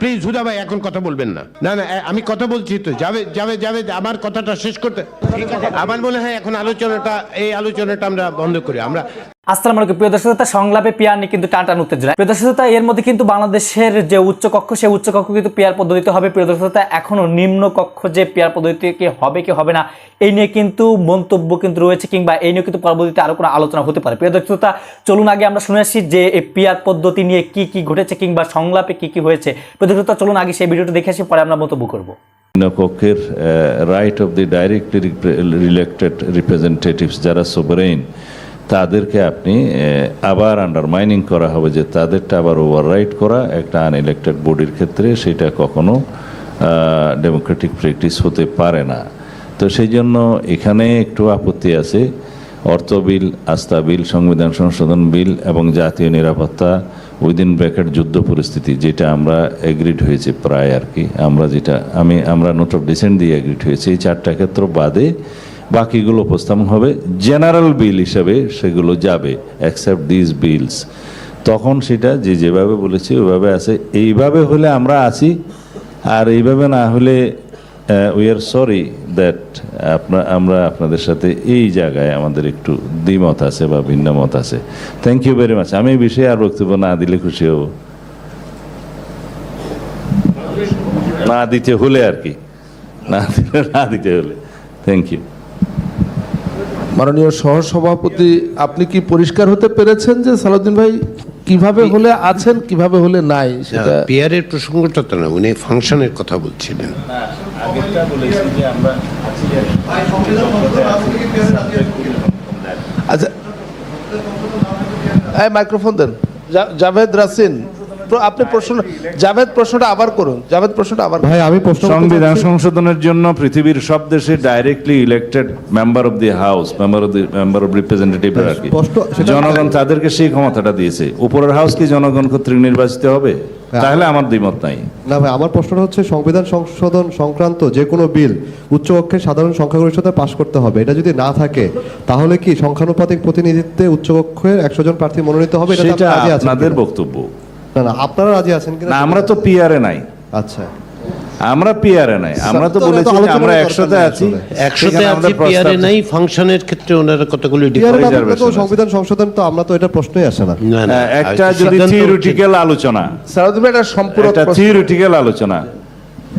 Please হুদা ভাই, এখন কথা বলবেন না। না না আমি কথা বলছি তো, যাবে যাবে যাবে, আমার কথাটা শেষ করতে আমার মনে হয় এখন আলোচনাটা এই আলোচনাটা আমরা বন্ধ করি। আমরা আসসালামু আলাইকুম। প্রিয় দর্শক সংলাপে পিয়ার নিয়ে কিন্তু টান টান উত্তেজনা। প্রিয় দর্শক এর মধ্যে কিন্তু বাংলাদেশের যে উচ্চ কক্ষ সেই উচ্চ কক্ষ কিন্তু পিয়ার পদ্ধতিতে হবে। প্রিয় দর্শক শ্রোতা, এখনও নিম্ন কক্ষ যে পিয়ার পদ্ধতিতে কি হবে কি হবে না এই নিয়ে কিন্তু মন্তব্য কিন্তু রয়েছে কিংবা এই নিয়ে কিন্তু পরবর্তীতে আরও কোনো আলোচনা হতে পারে। প্রিয় দর্শক চলুন আগে আমরা শুনে আসি যে এই পিয়ার পদ্ধতি নিয়ে কি কি ঘটেছে কিংবা সংলাপে কি কি হয়েছে। প্রিয় দর্শক চলুন আগে সেই ভিডিওটা দেখে আসি পরে আমরা মন্তব্য করব। কক্ষের right of the directly elected representatives যারা সোভারেইন তাদেরকে আপনি আবার আন্ডারমাইনিং করা হবে যে তাদেরটা আবার ওভাররাইট করা একটা আনইলেক্টেড বডির ক্ষেত্রে সেটা কখনো ডেমোক্রেটিক প্র্যাকটিস হতে পারে না। তো সেই জন্য এখানে একটু আপত্তি আছে। অর্থ বিল, আস্থা বিল, সংবিধান সংশোধন বিল এবং জাতীয় নিরাপত্তা উইদিন ব্র্যাকেট যুদ্ধ পরিস্থিতি, যেটা আমরা এগ্রিড হয়েছে প্রায় আর কি। আমরা যেটা, আমি, আমরা নোট অফ ডিসেন্ট দিয়ে এগ্রিড হয়েছি। এই চারটা ক্ষেত্র বাদে বাকিগুলো উপস্থাপন হবে জেনারেল বিল হিসাবে সেগুলো যাবে অ্যাকসেপ্ট দিস বিলস তখন সেটা যে যেভাবে বলেছি ওইভাবে আছে। এইভাবে হলে আমরা আছি, আর এইভাবে না হলে উই আর সরি দ্যাট আপনার আমরা আপনাদের সাথে এই জায়গায় আমাদের একটু দ্বিমত আছে বা ভিন্ন মত আছে। থ্যাংক ইউ ভেরি মাচ আমি এই বিষয়ে আর বক্তব্য না দিলে খুশি হব। না দিতে হলে আর কি। না না দিতে হলে। থ্যাংক ইউ মাননীয় সহসভাপতি আপনি কি পরিষ্কার হতে পেরেছেন যে সালাউদ্দিন ভাই কীভাবে হলে আছেন কীভাবে হলে নাই সেটা? পিয়ারের প্রসঙ্গটা তো না উনি ফাংশনের কথা বলছিলেন। আচ্ছা এই মাইক্রোফোন দেন। জাভেদ রাসিন আপনি প্রশ্ন জাভেদ প্রশ্নটা আবার করুন জাভেদ প্রশ্নটা আবার ভাই আমি প্রশ্ন সংবিধান সংশোধনের জন্য পৃথিবীর সব দেশে directly elected member of the house member of the member of representative আর কি জনগণ তাদেরকে সেই ক্ষমতাটা দিয়েছে। উপরের হাউস কি জনগণ কর্তৃক নির্বাচিত হবে? তাহলে আমার দ্বিমত নাই। না ভাই আমার প্রশ্নটা হচ্ছে সংবিধান সংশোধন সংক্রান্ত যে কোনো বিল উচ্চকক্ষের সাধারণ সংখ্যাগরিষ্ঠতা পাশ করতে হবে। এটা যদি না থাকে তাহলে কি সংখ্যানুপাতিক প্রতিনিধিত্বে উচ্চকক্ষের একশো জন প্রার্থী মনোনীত হবে? আছেন আপনাদের বক্তব্য। না না আপনারা রাজি আছেন কিনা না আমরা তো নাই। আচ্ছা। আমরা নাই। আমরা তো বলেছি যে আমরা একসাথে আছি। প্রস্তাব- নাই ফাংশনের ক্ষেত্রে ওনারা কতগুলি তো সংবিধান সংশোধন তো আমরা তো এটা প্রশ্নই আসে না। হ্যাঁ, একটা যদি থিওরিটিক্যাল আলোচনা। এটা সম্পূরক একটা থিওরিটিক্যাল আলোচনা।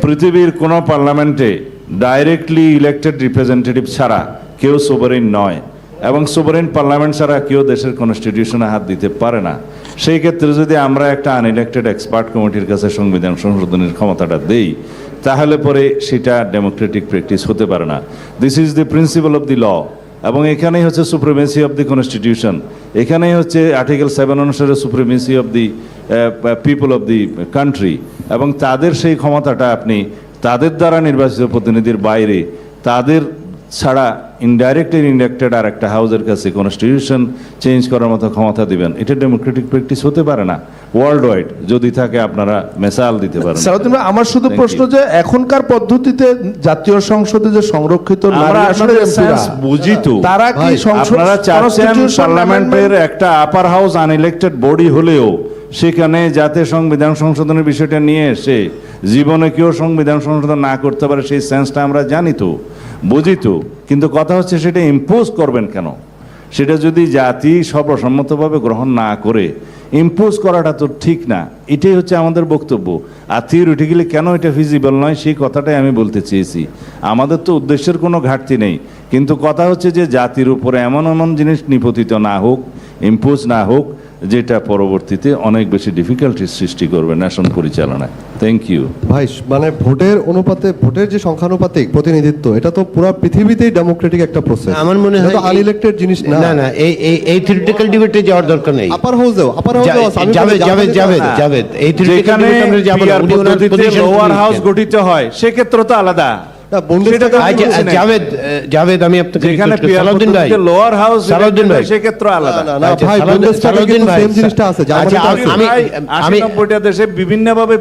পৃথিবীর কোন পার্লামেন্টে ডাইরেক্টলি ইলেক্টেড রিপ্রেজেন্টেটিভ ছাড়া কেউ সোভারেন নয়। এবং সোভারেন পার্লামেন্ট ছাড়া কেউ দেশের কনস্টিটিউশনে হাত দিতে পারে না। সেই ক্ষেত্রে যদি আমরা একটা আনইলেক্টেড এক্সপার্ট কমিটির কাছে সংবিধান সংশোধনের ক্ষমতাটা দেই, তাহলে পরে সেটা ডেমোক্রেটিক প্র্যাকটিস হতে পারে না। This is the principle of the law এবং এখানেই হচ্ছে সুপ্রিমেসি অফ দি কনস্টিটিউশন এখানেই হচ্ছে আর্টিকেল সেভেন অনুসারে supremacy of the people of the country এবং তাদের সেই ক্ষমতাটা আপনি তাদের দ্বারা নির্বাচিত প্রতিনিধির বাইরে, তাদের ছাড়া ইনডাইরেক্ট ইনডাইরেক্টেড আর একটা হাউসের কাছে কনস্টিটিউশন চেঞ্জ করার মতো ক্ষমতা দিবেন। এটা ডেমোক্রেটিক প্র্যাকটিস হতে পারে না। ওয়ার্ল্ড ওয়াইড যদি থাকে আপনারা মেসাল দিতে পারেন। আমার শুধু প্রশ্ন যে এখনকার পদ্ধতিতে জাতীয় সংসদে যে সংরক্ষিত বুঝি তো। তারা কি আপনারা চাচ্ছেন পার্লামেন্টের একটা আপার হাউস আনইলেক্টেড বডি হলেও সেখানে যাতে সংবিধান সংশোধনের বিষয়টা নিয়ে এসে জীবনে কেউ সংবিধান সংশোধন না করতে পারে সেই সেন্সটা আমরা জানি তো। বুঝি তো, কিন্তু কথা হচ্ছে সেটা ইম্পোজ করবেন কেন? সেটা যদি জাতি সর্বসম্মতভাবে গ্রহণ না করে ইম্পোজ করাটা তো ঠিক না। এটাই হচ্ছে আমাদের বক্তব্য। আর থিওরিটিক্যালি কেন এটা ফিজিবল নয়, সেই কথাটাই আমি বলতে চেয়েছি। আমাদের তো উদ্দেশ্যের কোনো ঘাটতি নেই। কিন্তু কথা হচ্ছে যে জাতির উপরে এমন এমন জিনিস নিপতিত না হোক ইম্পোজ না হোক যেটা পরবর্তীতে অনেক বেশি ডিফিকাল্টির সৃষ্টি করবে ন্যাশন পরিচালনায়। থ্যাংক ইউ ভাই মানে ভোটের অনুপাতে ভোটের যে সংখ্যানুপাতিক প্রতিনিধিত্ব এটা তো পুরো পৃথিবীতেই ডেমোক্রেটিক একটা প্রসেস আমার মনে হয় আনইলেক্টেড জিনিস না। না না এই এই এই থিওরিটিক্যাল ডিবেটে যাওয়ার দরকার নেই। আপার হাউসেও আপার হাউসেও আছে। আমি যাবে যাবে যাবে যাবে। এই থিওরিটিক্যাল ডিবেটে আমরা যাব লোয়ার হাউস গঠিত হয় সেক্ষেত্রে তো আলাদা। না, বুন্ডেসটাগে সেটা তো আচ্ছা, বলছি না। জাভেদ জাভেদ আমি আপনাকে যেখানে সালাউদ্দিন ভাই লোয়ার হাউস সালাউদ্দিন ভাই। সেক্ষেত্রে আলাদা। না, না, আচ্ছা, ভাই, সালাউদ্দিন- বুন্ডেসটাগে সালাউদ্দিন কিন্তু ভাই, same জিনিসটা আছে, জার্মানিতে আচ্ছা, আছে। আমি আমি আমি আশি নব্বইটা দেশে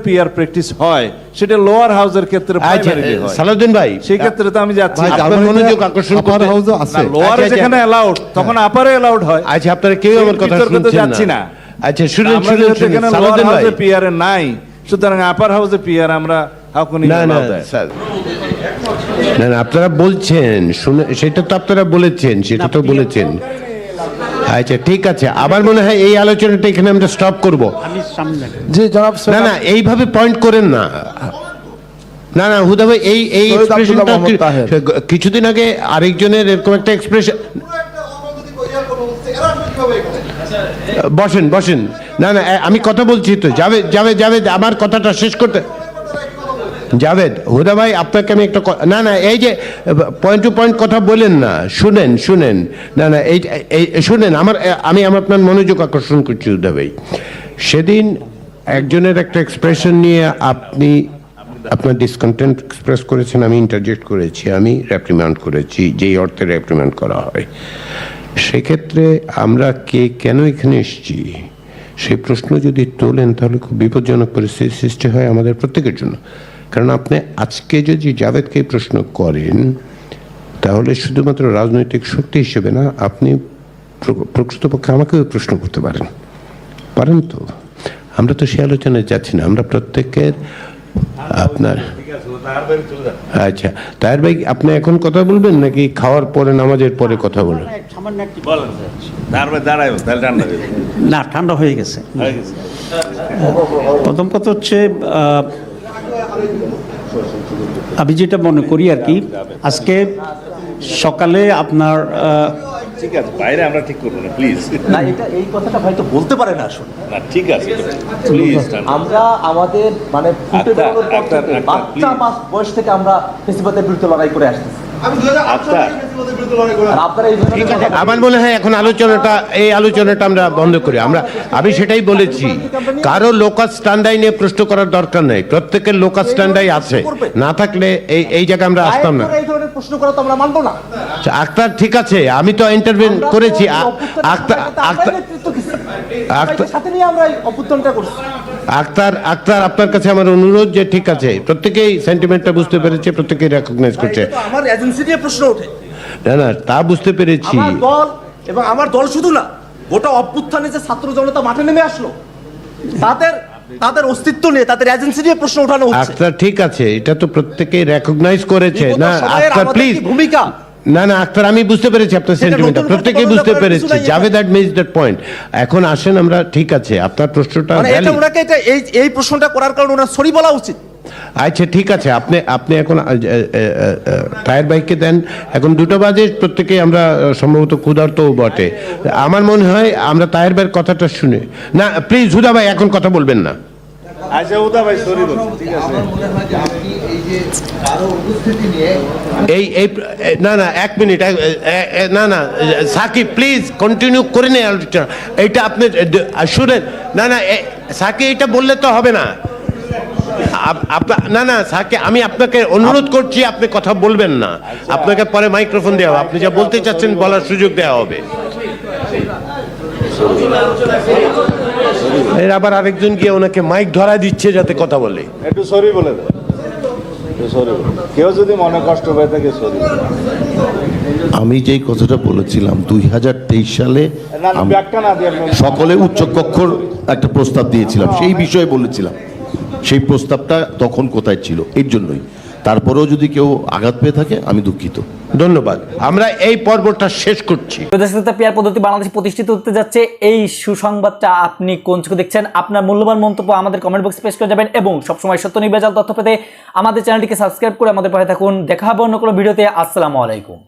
পিয়ার প্র্যাকটিস হয় সেটা লোয়ার হাউসের ক্ষেত্রে আচ্ছা হয়। সালাউদ্দিন ভাই সেই ক্ষেত্রে তো আমি যাচ্ছি। ভাই, আপনার মনোযোগ আকর্ষণ করতে- হাউসও আছে। লোয়ারে আচ্ছা, যেখানে অ্যালাউড তখন আপারে অ্যালাউড হয়। আচ্ছা আপনারা কেউ আমার কথা শুনছেন যাচ্ছি না। আচ্ছা শুনুন সালাউদ্দিন ভাই। পিয়ারে নাই সুতরাং আপার হাউসে পিয়ার আমরা হাউ না না স্যার। না না আপনারা বলছেন শুনে সেটা তো আপনারা বলেছেন সেটা তো বলেছেন। আচ্ছা ঠিক আছে আবার মনে হয় এই আলোচনাটা এখানে আমরা স্টপ করব। জি জনাব না না এইভাবে পয়েন্ট করেন না। না না হুদা ভাই এই এই এক্সপ্রেশনটা কিছুদিন আগে আরেকজনের এরকম একটা এক্সপ্রেশন বসেন বসেন। না না আমি কথা বলছি তো যাবে যাবে যাবে আমার কথাটা শেষ করতে জাভেদ হুদা ভাই আপনাকে আমি একটা না না, এই যে পয়েন্ট টু পয়েন্ট কথা বলেন না, শুনেন শুনেন। না না, এই শুনেন, আমার আমি আমার আপনার মনোযোগ আকর্ষণ করছি হুদা ভাই সেদিন একজনের একটা এক্সপ্রেশন নিয়ে আপনি, আপনার ডিসকন্টেন্ট এক্সপ্রেস করেছেন, আমি ইন্টারজেক্ট করেছি, আমি রেপ্রিমান্ড করেছি, যেই অর্থে রেপ্রিমান্ড করা হয়। সেক্ষেত্রে আমরা কে, কেন এখানে এসেছি? সেই প্রশ্ন যদি তোলেন, তাহলে খুব বিপজ্জনক পরিস্থিতির সৃষ্টি হয় আমাদের প্রত্যেকের জন্য। কারণ আপনি আজকে যদি জাভেদকে প্রশ্ন করেন তাহলে শুধুমাত্র রাজনৈতিক শক্তি হিসেবে না আপনি প্র- প্রকৃতপক্ষে আমাকেও প্রশ্ন করতে পারেন। পারেন তো? আমরা তো সে আলোচনায় যাচ্ছি না। আমরা প্রত্যেকের আপনার আচ্ছা তাহের ভাই আপনি এখন কথা বলবেন নাকি খাওয়ার পরে নামাজের পরে কথা বলবেন? না ঠান্ডা হয়ে গেছে। প্রথম কথা হচ্ছে আহ, আমি যেটা মনে করি আর কি আজকে সকালে আপনার ঠিক আছে বাইরে আমরা ঠিক করব না প্লিজ না এটা এই কথাটা হয়তো বলতে পারে না আসলে। না ঠিক আছে প্লিজ আমরা আমাদের মানে ফুটে বেরোনোর পর থেকে বাচ্চা মাস বয়স থেকে আমরা ফেসিবাদের বিরুদ্ধে লড়াই করে আসতেছি। আচ্ছা। আমার মনে হয় এখন আলোচনাটা এই আলোচনাটা আমরা বন্ধ করি। আমরা আমি সেটাই বলেছি কারও লোকাস স্ট্যান্ডাই নিয়ে প্রশ্ন করার দরকার নেই। প্রত্যেকের লোকাস স্ট্যান্ডাই আছে। না থাকলে এই এই জায়গায় আমরা আসতাম না। আইন করে এই ধরনের প্রশ্ন করা তো আমরা মানবো না। আচ্ছা, আক্তার ঠিক আছে আমি তো ইন্টারভিউ করেছি। আক্তার আক্তার আক্তার- সাথে নিয়ে আমরা অভ্যুত্থানটা করছি। আক্তার আক্তার আপনার কাছে আমার অনুরোধ যে ঠিক আছে প্রত্যেকেই সেন্টিমেন্টটা বুঝতে পেরেছে প্রত্যেকেই রেকগনাইজ করছে। আমার এজেন্সি নিয়ে প্রশ্ন ওঠে। না না তা বুঝতে পেরেছি। আমার দল এবং আমার দল শুধু না গোটা অভ্যুত্থানে যে ছাত্র জনতা মাঠে নেমে আসলো তাদের তাদের অস্তিত্ব নিয়ে তাদের এজেন্সি নিয়ে প্রশ্ন ওঠানো হচ্ছে। আক্তার ঠিক আছে এটা তো প্রত্যেকেই রেকগনাইজ করেছে। না আক্তার প্লিজ ভূমিকা? না না আক্তার আমি বুঝতে পেরেছি আপনার সেটা সেন্টিমেন্টটা প্রত্যেকেই বুঝতে পেরেছি। Javed that miss that point এখন আসেন আমরা ঠিক আছে আপনার প্রশ্নটা মানে এটা ওনাকে এটা এই এই প্রশ্নটা করার কারণে ওনার সরি বলা উচিত। আচ্ছা ঠিক আছে আপনি আপনি এখন টায়ার বাইককে দেন। এখন দুটো বাজে প্রত্যেকেই আমরা সম্ভবত ক্ষুধার্তও বটে। আমার মনে হয় আমরা টায়ার বাইয়ের কথাটা শুনে। না প্লিজ হুদা ভাই এখন কথা বলবেন না। আচ্ছা উদা ভাই সরি ঠিক আছে। এই এই না না এক মিনিট না না সাকিব প্লিজ কন্টিনিউ করে নেই আলোচনা। এইটা আপনি শুনেন। না না এ, সাকিব এটা বললে তো হবে না। না না সাকে আমি আপনাকে অনুরোধ করছি আপনি কথা বলবেন না। আপনাকে পরে মাইক্রোফোন দেওয়া হবে। আপনি যা বলতে চাচ্ছেন বলার সুযোগ দেওয়া হবে। এর আবার আরেকজন গিয়ে ওনাকে মাইক ধরা দিচ্ছে যাতে কথা বলে। একটু সরি বলে দেয় কেউ যদি মনে কষ্ট পায় থাকে সরি আমি যেই কথাটা বলেছিলাম দুই হাজার তেইশ সালে সকলে উচ্চকক্ষর একটা প্রস্তাব দিয়েছিলাম সেই বিষয়ে বলেছিলাম। সেই প্রস্তাবটা তখন কোথায় ছিল? এর জন্যই। তারপরেও যদি কেউ আঘাত পেয়ে থাকে আমি দুঃখিত। ধন্যবাদ। আমরা এই পর্বটা শেষ করছি। প্রজাস্বতা পিয়ার পদ্ধতি বাংলাদেশে প্রতিষ্ঠিত হতে যাচ্ছে। এই সুসংবাদটা আপনি কোন চোখে দেখছেন? আপনার মূল্যবান মন্তব্য আমাদের কমেন্ট বক্সে পেশ করে যাবেন এবং সবসময় সত্য নির্বাচন তথ্য পেতে আমাদের চ্যানেলটিকে সাবস্ক্রাইব করে আমাদের পাশে থাকুন। দেখা হবে অন্য কোনো ভিডিওতে আসসালামু আলাইকুম।